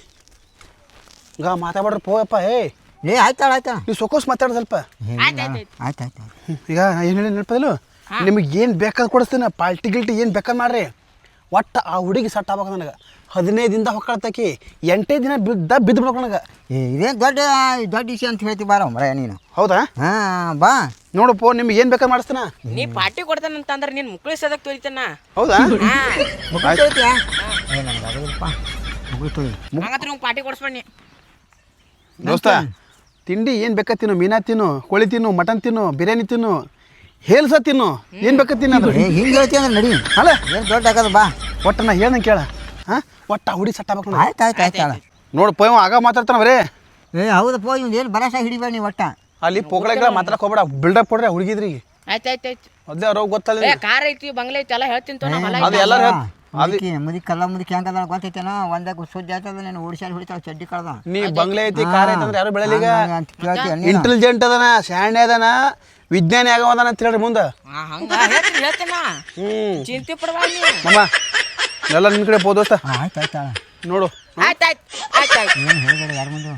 ಈಗ ಮಾತಾಡ್ರಿ ಪೋಯಪ್ಪ ಏ. ಏ ಆಯ್ತಾಳ ಆಯ್ತಾ? ನೀವು ಸೊಕೋಸ್ ಮಾತಾಡ ಸ್ವಲ್ಪ. ಆಯ್ತು ಆಯ್ತು ಹ್ಮ್. ಈಗ ಏನು ಹೇಳಿ ನೆನಪದಲ್ಲ ನಿಮಗೆ ಏನು ಬೇಕಾದ್ ಕೊಡಿಸ್ತೀನಿ ಪಾಲ್ಟಿ ಗಿಲ್ಟಿ ಏನು ಬೇಕಾದ್ ಮಾಡ್ರಿ. ಒಟ್ಟು ಆ ಹುಡುಗಿ ಸಟ್ ಆಗ್ಬೇಕು ನನಗೆ. ಹದಿನೈದು ದಿನದ ಹೊಕ್ಕಳತ್ತಾಕಿ ಎಂಟೇ ದಿನ ಬಿದ್ದ ಬಿದ್ದು ಬಿಡ್ಬೇಕು ನನಗೆ ಇದೇನು ದೊಡ್ಡ ದೊಡ್ಡ ವಿಷಯ ಅಂತ ಹೇಳ್ತಿ ಬಾರ ಮರ ನೀನು. ಹೌದಾ? ಹಾಂ ಬಾ. ನೋಡಪ್ಪ ನಿಮ್ಗೆ ಏನು ಬೇಕಾದ್ರೆ ಮಾಡಿಸ್ತಾನ ನೀ. ಪಾರ್ಟಿ ಕೊಡ್ತಾನಂತಂದ್ರೆ ನೀನ್ ಮುಕ್ಳಿ ಸದಕ್ ತೊಳಿತಾನ ಹೌದಾ? ಪಾರ್ಟಿ ಕೊಡಿಸ್ಬೇಡಿ ದೋಸ್ತ ತಿಂಡಿ ಏನು ಬೇಕಾ ತಿನ್ನು? ಮೀನಾ ತಿನ್ನು ಕೋಳಿ ತಿನ್ನು ಮಟನ್ ತಿನ್ನು ಬಿರಿಯಾನಿ ತಿನ್ನು ಹೇಳ್ಸ ತಿನ್ನು. ಏನು ಬೇಕಾ ತಿನ್ನು ಹಿಂಗೆ ಹೇಳ್ತಿ ಅಂದ್ರೆ ನಡಿ. ಅಲ್ಲ. ಏನು ದೊಡ್ಡ ಆಗದ ಬಾ. ಒಟ್ಟು ನಾ ಹೇಳ್ದಂಗೆ ಕೇಳ. ಹಾಂ? ಒಟ್ಟ ಹುಡಿ ಹುಡುಗಿ ಆಯ್ತು. ಆಯ್ತು ಆಯ್ತು ಆಯ್ತಾಳ ನೋಡಿ ಪೋಯ್ ಆಗ ಮಾತಾಡ್ತಾನ ಬರೀ. ಏ ಹೌದಪ್ಪ ಇವ್ನು ಏನು ಬರಸ ಹಿಡಿಬೇಡ ನೀವು ಒಟ್ಟ. ಅಲ್ಲಿ ಪೋಕಳಗಳ ಮಾತಾಡಕ್ ಹೋಗ್ಬೇಡ. ಬಿಲ್ಡಪ್ ಕೊಡ್ರಿ ಆಯ್ತು ಆಯ್ತು ಆಯ್ತು. ಅದೇ ಅವ್ರ ಗೊತ್ತಲ್ಲ ಏ ಕಾರ್ ಐತಿ ಬಂಗ್ಲೆ ಐತಿ ಎಲ್ಲ ಹೇಳ್ತೀನಿ ತೋ ಅದು ಎಲ್ಲರೂ ಹೇಳ್- ಅದು ಮುದುಕಿ ಮುದುಕಿ ಕಲ್ಲ ಮುದುಕಿ ಹೆಂಗದ ಗೊತ್ತೈತೇನೋ? ಒಂದಾಗ ಸುದ್ದಿ ಆಯ್ತದ ನೀನು ಓಡಿಸಾಡಿ ಹೊಡಿತಾವ ಚಡ್ಡಿ ಕಳ್ದ? ನೀ ಬಂಗ್ಲೆ ಐತಿ ಕಾರ್ ಐತಿ ಅಂದ್ರೆ ಯಾರು ಬೆಳಲಿಗ ಇಂಟೆಲಿಜೆಂಟ್ ಅದನ ಶಾಣೆ ಅದನ ವಿಜ್ಞಾನಿ ಆಗವದನ ಅಂತ ಹೇಳ್ರಿ ಮುಂದೆ. ಚಿಂತೆ ಪಡಬೇಡ ನೀ. ಮಮ್ಮ. ಎಲ್ಲ ನಿನ್ ಕಡೆ ಪೋ ದೋಸ್ತ. ಆಯ್ತು ಆಯ್ತಾಳ ನೋಡು. ಆಯ್ತಾಯ್ತು ಆಯ್ತಾಯ್ತು ಏನು ಹೇಳ್ಬೇಡ ಯಾರು ಮುಂದೆ?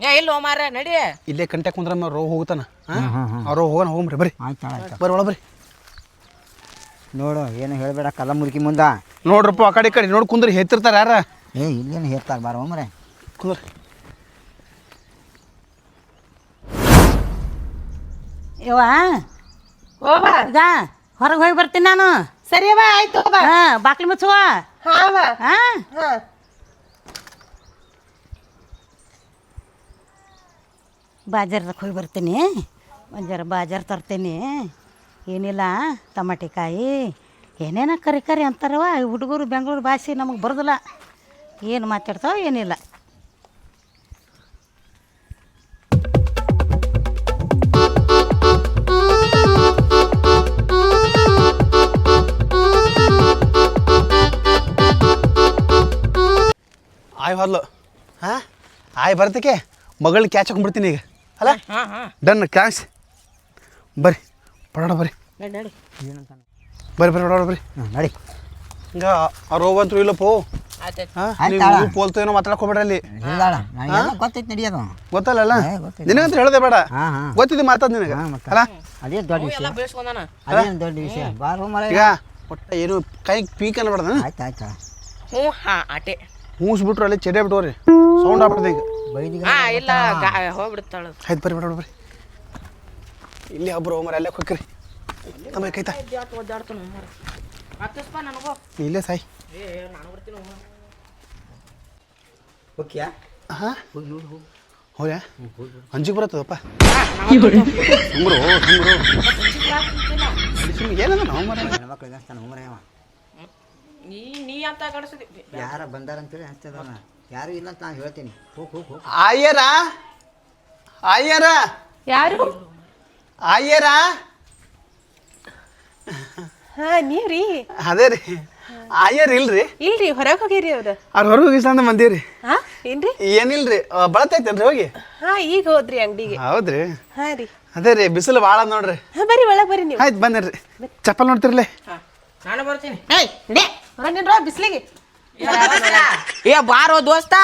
ಏ ಇಲ್ಲ ಮಾರ ನಡಿ. ಇಲ್ಲೇ ಕಂಟ್ಯಾಕ್ ಕುಂದ್ರ ರೋ ಹೋಗ್ತಾನ ಅವ್ರು ಹೋಗೋಣ ಹೋಗ್ರಿ ಬರ್ರಿ. ಆಯ್ತಾ ಆಯ್ತು ಬರ್ರಿ ಒಳ ಬರ್ರಿ. ನೋಡು ಏನು ಹೇಳ್ಬೇಡ ಕಲ್ಲ ಮುದುಕಿ ಮುಂದ. ನೋಡ್ರಪ್ಪ ಆ ಕಡೆ ಈ ಕಡೆ. ನೋಡಿ ಕುಂದ್ರಿ ಹೆತ್ತಿರ್ತಾರ ಯಾರ? ಏ ಇಲ್ಲೇನು ಹೇಳ್ತಾರೆ ಬಾರ ಒಮ್ಮರೆ ಕುಂದ್ರಿ. ಯವ್ವ ಬಾ ಈಗ ಹೊರಗೆ ಹೋಗಿ ಬರ್ತೀನಿ ನಾನು. ಸರಿ ಅವ ಆಯ್ತು ಬಾ ಹಾ ಬಾಕ್ಲಿ ಮುಚ್ಚುವ. ಹಾ ಅವ ಹಾ. ಹಾ. ಬಾಜಾರ್ದಾಗ ಹೋಗಿ ಬರ್ತೀನಿ. ಒಂದು ಜರ ಬಾಜಾರ್ ತರ್ತೀನಿ. ಏನಿಲ್ಲ ಟಮಾಟಿಕಾಯಿ ಏನೇನೋ ಕರಿ ಕರಿ ಅಂತಾರವ ಹುಡುಗರು ಬೆಂಗಳೂರು ಭಾಷೆ ನಮಗೆ ಬರೋದಿಲ್ಲ. ಏನು ಮಾತಾಡ್ತಾವ ಏನಿಲ್ಲ. ಆಯ್ ಹೊಲ್ಲು ಹಾ? ಆಯ್ ಬರ್ತಕ್ಕೆ ಮಗಳ ಕ್ಯಾಚ್ ಹಾಕೊಂಡ್ಬಿಡ್ತೀನಿ ಈಗ. ಅಲ್ಲ? ಹಾ ಹಾ ಡನ್ ಕ್ಯಾಶ್ ಬರ್ರಿ ಪಡೋಣ ಬರ್ರಿ. ನಡಿ ನಡಿ. ಬರ್ರಿ ಬರ್ರಿ ಪಡೋಣ ಬರ್ರಿ. ಹಾಂ ನಡಿ. ಹಿಂಗ ಅವ್ರು ಹೋಗಂತ್ರು ಇಲ್ಲ ಪೋ. ಆಯ್ತಾಯ್ತು ಹಾ? ಆಯ್ತಾ? ನೀವು ಪೋಲ್ತು ಏನೋ ಮಾತಾಡಕ್ ಹೋಗ್ಬೇಡ್ರಿ ಅಲ್ಲಿ ಗೊತ್ತೈತೆ ನಡಿಯೋದು ಗೊತ್ತಲ್ಲ. ನಿನಗಂತ ಹೇಳದೆ ಬೇಡ. ಗೊತ್ತಿದ್ದು ಹಾಂ. ಗೊತ್ತಿದೆ ಮಾತಾಡ್ ನಿನಗೆ. ಹಾ, ಅಲ್ಲ? ಅದೇ ದೊಡ್ಡ ವಿಷಯ. ಅದೇನು ದೊಡ್ಡ ವಿಷಯ. ಬಾರೋ ಮರ ಈಗ ಒಟ್ಟ ಏನು ಕೈ ಪೀಕ್ ಅನ್ಬಾರ್ದ ಆಯ್ತು ಆಯ್ತು ಹ್ಞೂ ಹಾ ಆಟೆ. ಮೂಸ್ಬಿಟ್ರು ಅಲ್ಲಿ ಚಡೆ ಬಿಟ್ಟವ್ರಿ. ಸೌಂಡ್ ಆಗ್ಬಿಡ್ತದೆ ಈಗ. ಬೈದಿಗೆ ಹಾ ಇಲ್ಲ ಗಾ ಹೋಗ್ಬಿಡ್ತಾಳ ಆಯ್ತು ಬರ್ರಿ ಬಿಡ ಬರ್ರಿ ಇಲ್ಲಿ ಒಬ್ರು ಮರ ಅಲ್ಲೇ ಹೋಗ್ರಿ ತಮ್ಮ ಕೈತಾ ಇಲ್ಲೇ ಸಾಯಿ. ಏ ನಾನು ಬರ್ತೀನಿ ಓಕೆ ಹಾಂ ಹೌದಾ ಅಂಜಿಗೆ ಬರತ್ತದಪ್ಪ. ಸುಮ್ರು ಸುಮ್ರು ಏನದ ನಾವು ಮರ? ಹುಮರ ಯಾವ ನೀ ನೀ ಅಂತ ಕಡಿಸಿದಿ ಯಾರ ಬಂದಾರ ಅಂತೇಳಿ ಅನ್ಸ್ತದವನ ಯಾರು ಇಲ್ಲ ಅಂತ ನಾನು ಹೇಳ್ತೀನಿ. ಹೋಗಿ ಹೋಗಿ ಹೋಗಿ ಆಯ್ಯರ ಆಯ್ಯರ ಯಾರು? ಆಯ್ಯರ ಹಾ ನೀವ್ರಿ? ಅದೇ ರೀ. ಆಯ್ಯರ್ ಇಲ್ರಿ? ಇಲ್ರಿ ಹೊರಗೆ ಹೋಗಿರಿ ಅವ್ರ. ಅವ್ರ ಹೊರಗೆ ಹೋಗಿಸ್ಲಂದ ಬಂದೀವ್ರಿ. ಹಾ ಏನ್ರಿ? ಏನಿಲ್ರಿ? ಬಳತೈತೇನ್ರಿ ಹೋಗಿ? ಹಾ ಈಗ ಹೋದ್ರಿ ಅಂಗಡಿಗೆ. ಹೌದ್ರಿ. ಹಾ ರೀ. ಅದೇ ರೀ ಬಿಸಿಲು ಭಾಳ ನೋಡ್ರಿ. ಹಾ ಬರ್ರಿ ಒಳಗೆ ಬರ್ರಿ ನೀವು. ಆಯ್ತು ಬಂದ್ರಿ. ಚಪ್ಪಲ್ ನೋಡ್ತಿರ್ಲಿ? ನಾನು ಬರ್ತೀನಿ. ಏಯ್ ನಡೆ. ಹೊರಗಿನ್ರ ಬಿಸ್ಲಿಗೆ. ಏ ಬಾರೋ ದೋಸ್ತ.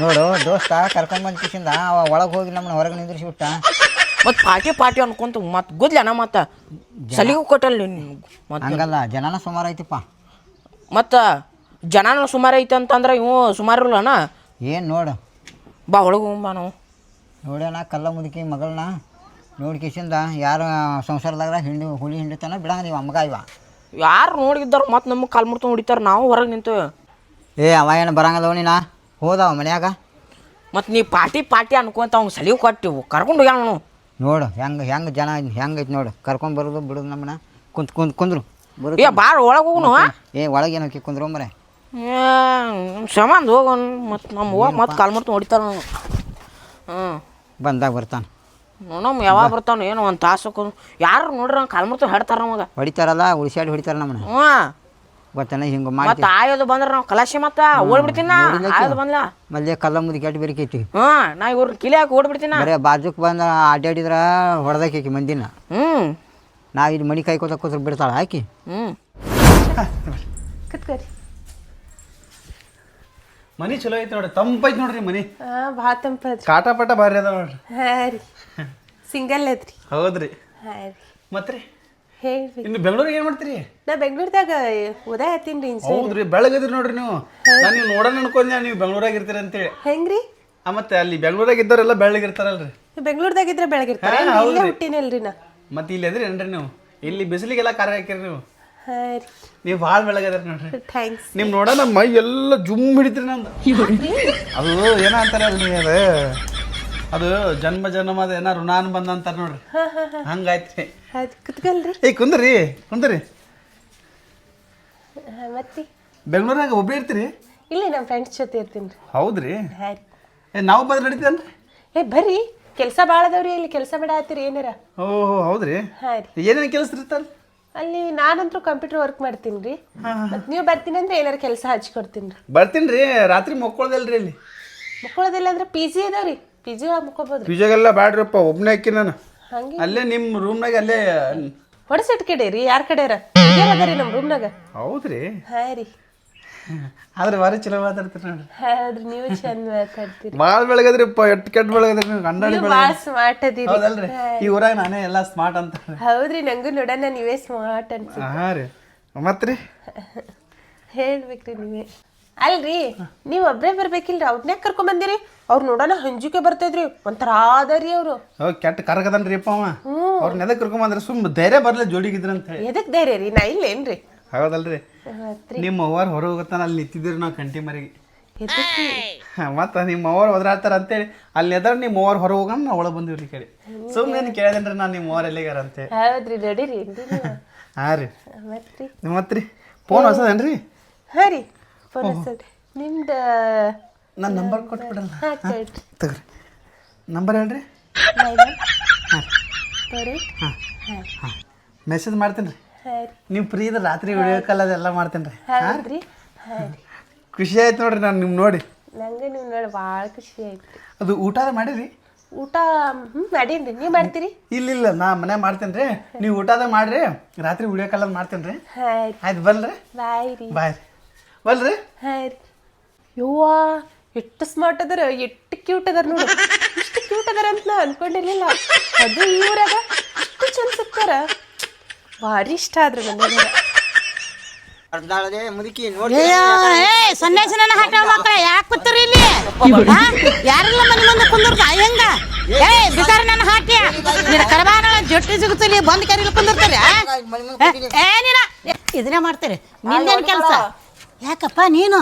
ನೋಡು ದೋಸ್ತ ಕರ್ಕೊಂಬಂದ್ ಕಿಸಿಂದ ಅವ ಒಳಗೆ ಹೋಗಿ ನಮ್ಮನ್ನ ಹೊರಗೆ ನಿಂದ್ರಿಸಿ ಬಿಟ್ಟ ಮತ್ ಪಾಟಿ ಪಾಟಿ ಅನ್ಕೊಂತ ಮತ್ ಗುದ್ಲನ ಮತ್ತ. ಸಲಿಗೂ ಕೊಟ್ಟಲ್ಲ ಮತ್ ಹಂಗಲ್ಲ ಜನನ ಸುಮಾರು ಐತಿಪ್ಪ. ಮತ್ತ ಜನನ ಸುಮಾರು ಐತೆ ಅಂತಂದ್ರೆ ಇವು ಸುಮಾರು ಇಲ್ಲನ? ಏನು ನೋಡು. ಬಾ ಒಳಗೆ ಹೋಗ್ಬಾ ನಾವು. ನೋಡ್ಯಾನ ಕಲ್ಲ ಮುದುಕಿ ಮಗಳನ್ನ ನೋಡಿ ಕಿಸಿಂದ ಯಾರು ಸಂಸಾರದಾಗ ಹಿಂಡಿ ಹುಳಿ ಹಿಂಡಿತಾನ ಬಿಡಂಗ ನೀವು ಅಮ್ಮಗ ಇವ. ಯಾರು ನೋಡಿದ್ದಾರ ಮತ್ತೆ ನಮ್ಮ ಕಾಲ್ ಮುಡ್ಕೊಂಡು ಹೊಡಿತಾರೆ ನಾವು ಹೊರಗೆ ನಿಂತು. ಏ ಅವ ಏನು ಬರಂಗದವ ನೀನಾ? ಹೋದವ ಮನ್ಯಾಗ? ಮತ್ತು ನೀ ಪಾಟಿ ಪಾಟಿ ಅನ್ಕೊಂತ ಅವ್ನು ಸಲಿವು ಕೊಟ್ಟಿವು ಕರ್ಕೊಂಡು ಹೋಗ್ಯಾನ ನೋಡು ಹೆಂಗೆ ಹೆಂಗೆ ಜನ ಹೆಂಗೆ ಐತಿ ನೋಡು. ಕರ್ಕೊಂಡು ಬರೋದು ಬಿಡೋದು ನಮ್ಮನ್ನ ಕುಂತ್ ಕುಂತ್ ಕುಂದ್ರು. ಬರು ಏ ಭಾಳ ಒಳಗೆ ಹೋಗುನು ಏ ಒಳಗೆ ಏನು ಹಾಕಿ ಕುಂದ್ರು ಮರೆ? ಸಮಾನ್ ಹೋಗೋನು ಮತ್ತು ನಮ್ಮ ಹೋಗಿ ಮತ್ತೆ ಕಾಲ್ ಮುಡ್ಕೊಂಡು ಹೊಡಿತಾರ ಹ್ಞೂ ಬಂದಾಗ ಬರ್ತಾನೆ. ನಮ್ಮ ಯಾವಾಗ ಬರ್ತಾವ ಏನು ಒಂದು ತಾಸು ಯಾರು ನೋಡ್ರಿ ಕಾಲ್ ಮುರ್ತು ಹಾಡ್ತಾರ ನಮಗೆ. ಹೊಡಿತಾರಲ್ಲ ಉಳಿಸಾಡಿ ಹೊಡಿತಾರ ನಮ್ಮನ್ನ ಹ್ಞೂ. ಗೊತ್ತಾನ ಹಿಂಗೆ ಮತ್ತೆ ಮಾಡಿ ಆಯೋದು ಬಂದ್ರೆ ನಾವು ಕಲಾಶಿ ಮತ್ತೆ ಓಡ್ಬಿಡ್ತೀನ? ಆಯೋದು ಬಂದ್ಲ? ಮಲ್ಲೆ ಕಲ್ಲ ಮುದಿ ಕೆಟ್ಟ ಬೇರಿಕೈತಿ ಹ್ಞೂ ನಾ ಇವ್ರ ಕಿಲಿ ಹಾಕಿ ಓಡ್ಬಿಡ್ತೀನ? ಬರೇ ಬಾಜುಕ್ ಬಂದ ಅಡ್ಡಾಡಿದ್ರ ಹೊಡೆದಾಕಿ ಮಂದಿನ. ಹ್ಞೂ. ನಾ ಇಲ್ಲಿ ಮಣಿ ಕಾಯ್ಕೋತ ಕೂತ್ರ ಬಿಡ್ತಾಳ ಆಕಿ. ಹ್ಞೂ. ಕುತ್ಕೋರಿ. ಮನಿ ಚಲೋ ಐತಿ ನೋಡ್ರಿ ತಂಪೈತಿ ನೋಡ್ರಿ ಮನಿ. ಹಾ ಭಾಳ ತಂಪದ್ರಿ ಕಾಟ ಪಟ ಭಾರಿ ಅದ ನೋಡ್ರಿ. ಹಾ ರೀ. ಸಿಂಗಲ್ ಐತ್ರಿ ಹೌದ್ರಿ. ಹಾ ರೀ. ಮತ್ರಿ? ಹೇಳ್ರಿ. ಇನ್ನು ಬೆಂಗಳೂರಿಗೆ ಏನ್ ಮಾಡ್ತೀರಿ? ನಾ ಬೆಂಗಳೂರದಾಗ ಓದಾ ಹತ್ತೀನಿ ರೀ ಹೌದ್ರಿ ಬೆಳಗದ್ರಿ ನೋಡ್ರಿ ನೀವು. ನಾನು ನೀವು ನೋಡೋಣ ಅನ್ಕೊಂಡೆ ನೀವು ಬೆಂಗಳೂರಾಗ ಇರ್ತೀರಿ ಅಂತೇಳಿ. ಹೆಂಗ್ರಿ? ಆ, ಮತ್ತೆ ಅಲ್ಲಿ ಬೆಂಗಳೂರಾಗ ಇದ್ದವರೆಲ್ಲ ಬೆಳ್ಳಗಿರ್ತಾರಲ್ರಿ ಬೆಂಗ್ಳೂರ್ದಾಗಿದ್ರೆ ಬೆಳಗಿರ್ತಾರೆ ಹಾ, ಇಲ್ಲೇ. ಹುಟ್ಟಿನಲ್ರಿ ನಾ. ಮತ್ತೆ ಇಲ್ಲಿ ಅಂದ್ರೆ ಏನ್ರಿ ನೀವು? ಇಲ್ಲಿ ಬಿಸಿಲಿಗೆಲ್ಲ ಕಾರ್ಯ ಹಾಕಿರಿ ನೀವು. ಹಾ ರೀ ನೀವು ಭಾಳ ಬೆಳಗದ್ರಿ ನೋಡ್ರಿ. ಥ್ಯಾಂಕ್ಸ್ ನಿಮ್ ನೋಡೋಣ ಮೈ ಎಲ್ಲ ಜುಮ್ ಹಿಡಿತ್ರಿ ನಂದು. ಅದು ಏನ ಅದು ನೀವು ಅದು? ಅದು ಜನ್ಮ ಜನ್ಮದ ಏನ ಋಣಾನ್ ಬಂದ ಅಂತಾರ ನೋಡ್ರಿ. ಹಂಗಾಯ್ತ್ರಿ. ಅದು ಕುತ್ಕಲ್ರಿ. ಏ ಕುಂದ್ರಿ ಕುಂದ್ರಿ. ಹಾ, ಮತ್ತಿ? ಬೆಂಗಳೂರಾಗ ಒಬ್ಬರೇ ಇರ್ತೀರಿ? ಇಲ್ಲಿ ನಮ್ಮ ಫ್ರೆಂಡ್ಸ್ ಜೊತೆ ಇರ್ತೀನಿ ರೀ. ಹೌದ್ರಿ. ಹಾ. ರೀ ಏ ನಾವು ಬಂದ್ರೆ ನಡೀತೇನ್ರಿ? ಏ ಬರ್ರಿ. ಕೆಲಸ ಭಾಳ ಅದಾವ್ರಿ ಇಲ್ಲಿ ಕೆಲಸ ಬಿಡ ಹತ್ತೀರಿ ಏನಾರ? ಓ ಹೌದ್ರಿ. ಹಾ ರೀ. ಏನೇನು ಕೆಲಸ ಇರ್ತಾರ? ಅಲ್ಲಿ ನಾನಂತೂ ಕಂಪ್ಯೂಟರ್ ವರ್ಕ್ ಮಾಡ್ತೀನಿ ರೀ ಮತ್ತೆ ನೀವು ಬರ್ತೀನಿ ಅಂದ್ರೆ ಏನಾರ ಕೆಲಸ ಹಚ್ಕೊಡ್ತೀನಿ ರೀ ಬರ್ತೀನಿ ರೀ ರಾತ್ರಿ ಮಕ್ಕೊಳ್ದಲ್ರಿ ಇಲ್ಲಿ ಮುಕ್ಕೊಳ್ಳೋದಿಲ್ಲ ಅಂದ್ರೆ ಪಿ ಜಿ ಅದಾವ್ರಿ. ಪಿ ಜಿ ಒಳಗೆ ಮುಕ್ಕೋಬೋದು. ರೀ ಪಿಜಾಗೆಲ್ಲ ಬ್ಯಾಡ್ರಪ್ಪ ಒಬ್ಬನೇ ಹಾಕಿ ನಾನು. ಹಂಗೆ. ಅಲ್ಲೇ ನಿಮ್ಮ ರೂಮ್ನಾಗ ಅಲ್ಲೇ ಹೊಡಸಟ್ ಕಡೆ ರೀ ಯಾರ ಕಡೆ ರೀ ನಮ್ಮ ರೂಮ್ನಾಗ ಹೌದ್ರಿ. ಹಾಂ ರೀ. ಆದ್ರೆ ಬಾರಿ ಚಲೋ ಮಾತಾಡ್ತೀರಿ ನೋಡ್ರಿ. ಹೌದ್ರಿ ನೀವು ಚಂದ ಮಾತಾಡ್ತೀರಿ. ಭಾಳ ಬೆಳಗದ್ರಿಪ್ಪ ಎಟ್ ಕೆಟ್ಟ ಬೆಳಗದ್ರಿ ನೀವು? ಗಂಡಾಡಿ ನೀವು ಬೆಳಗ ಭಾಳ ಸ್ಮಾರ್ಟ್ ಅದೀರಿ. ಹೌದಲ್ರಿ ಈ ಊರಾಗ ನಾನೇ ಎಲ್ಲ ಸ್ಮಾರ್ಟ್ ಅಂತ ಹೌದ್ರಿ ನಂಗೂ ನೋಡೋಣ ನೀವೇ ಸ್ಮಾರ್ಟ್ ಅಂತ ಹಾಂ ರೀ. ಮತ್ರಿ ಹೇಳ್ಬೇಕ್ರಿ ನೀವೇ. ಅಲ್ರಿ ನೀವ್ ಒಬ್ರೇ ಬರ್ಬೇಕಿಲ್ರಿ ಅವ್ರನ್ನೇ ಕರ್ಕೊಂಡ್ ಬಂದಿರಿ? ಅವ್ರು ನೋಡೋಣ ಹಂಜುಕೆ ಬರ್ತೈದ್ರಿ ಒಂಥರ ಆದರಿ ಅವ್ರು. ಅವ್ ಕೆಟ್ಟ ಕರಗದನ್ರಿ ಅಪ್ಪ ಅವ ಅವ್ರನ್ನ ಕರ್ಕೊಂಡ್ ಕರ್ಕೊಂಬಂದ್ರೆ ಸುಮ್ ಧೈರ್ಯ ಬರ್ಲಿ ಜೋಡಿಗಿದ್ರಂತ ಹೇಳಿ ಎದಕ್ ಧೈರ್ಯ ರೀ? ನಾ ಇಲ್ಲೇನ್ರಿ. ಹೌದಲ್ರಿ. ನಿಮ್ಮ ಅವ್ವಾರು ಹೊರ ಹೋಗತ್ತಾನ ಅಲ್ಲಿ ನಿಂತಿದ್ದೀರಿ ನಾವು ಕಂಟಿ ಮರಿಗೆ. ಮತ್ತ ಮತ್ತು ನಿಮ್ಮ ಅವ್ರು ಒದ್ರಾಡ್ತಾರ ಅಂತೇಳಿ ಅಲ್ಲಿ ಎದ್ರ ನಿಮ್ಮ ಅವ್ರು ಹೊರ ಹೋಗಣ ನಾವು ಒಳಗೆ ಬಂದಿವ್ರಿ ಕಡೆ. ಸುಮ್ಮನೆ ಕೇಳಿದೇನ್ರಿ ನಾನು ನಿಮ್ಮ ಅವ್ರು ಎಲ್ಲಿಗಾರ ಅಂತೇಳಿ. ಹೌದ್ರಿ ನೋಡಿರಿ ಹಾಂ ರೀ. ಮತ್ರಿ? ಮತ್ರಿ? ಫೋನ್ ಹೊಸದೇನ್ರಿ? ಹಾಂ ರೀ ಫೋನ್ ಹಚ್ಚದ್ರಿ ನಿಮ್ದು ನನ್ನ ನಂಬರ್ ಕೊಟ್ಬಿಡಲ್ಲ. ತಗೋರಿ. ನಂಬರ್ ಹೇಳ್ರಿ? ಹಾಂ. ಹಾಂ. ಮೆಸೇಜ್ ಮಾಡ್ತೀನಿ ರೀ ನೀವು ಫ್ರೀ ಇದ್ರೆ ರಾತ್ರಿ ವಿಡಿಯೋ ಕಾಲ್ ಅದೆಲ್ಲ ಮಾಡ್ತೀನಿ ರೀ. ಖುಷಿ ಆಯ್ತು ನೋಡ್ರಿ ನಾನು ನಿಮ್ಮ ನೋಡಿ. ನಂಗೆ ನೀವು ನೋಡಿ ಭಾಳ ಖುಷಿ ಆಯ್ತು. ಅದು ಊಟ ಮಾಡಿರಿ? ಊಟ ಮಾಡೀನಿ ನೀವು ಮಾಡ್ತೀರಿ? ಇಲ್ಲ ಇಲ್ಲ ನಾ ಮನೆ ಮಾಡ್ತೇನೆ ರೀ. ನೀವು ಊಟದ ಮಾಡ್ರಿ. ರಾತ್ರಿ ವಿಡಿಯೋ ಕಾಲ್ ಮಾಡ್ತೇನೆ ರೀ. ಆಯ್ತು. ಬಲ್ರಿ ಬಾಯ್ ರೀ. ಬಾಯ್ ರೀ. ಬಲ್ರಿ ಹಾಯ್ ರೀ. ಯವ್ವ ಎಷ್ಟು ಸ್ಮಾರ್ಟ್ ಅದರ ಎಷ್ಟು ಕ್ಯೂಟ್ ಅದರ ನೋಡಿ. ಎಷ್ಟು ಕ್ಯೂಟ್ ಅದರ ಅಂತ ನಾ ಅನ್ಕೊಂಡಿರ್ಲಿಲ್ಲ. ಅದು ಇವ್ರಾಗ ಎಷ್ಟು ಚಂದ ಸಿಗ್ತಾರ. ಭಾರಿ ಇಷ್ಟ ಆದ್ರೆ ನನಗೆ ಅರ್ಧಾಳದೆ ಮುದುಕಿ ಮಕ್ಕಳ ಯಾಕೆ ಕೂತ್ರಿ ಇಲ್ಲಿ? ಹಾ? ಯಾರೆಲ್ಲ ಮನೆ ಮುಂದೆ ಕುಂದಿರ್ತ? ಹೆಂಗ? ಏ ಬಿಕಾರ ನನ್ನ ಹಾಟ್ಯ ನಿನ್ನ ಕರಬಾರಳ ಜೊಟ್ಟಿ ಬಂದ್ ಕರಿಲಿ ಕುಂದಿರ್ತಾರೆ ಏ ನೀನ ಇದನ್ನೇ ಮಾಡ್ತೀರಿ? ನಿಂದೇನ್ ಕೆಲಸ? ಯಾಕಪ್ಪ ನೀನು?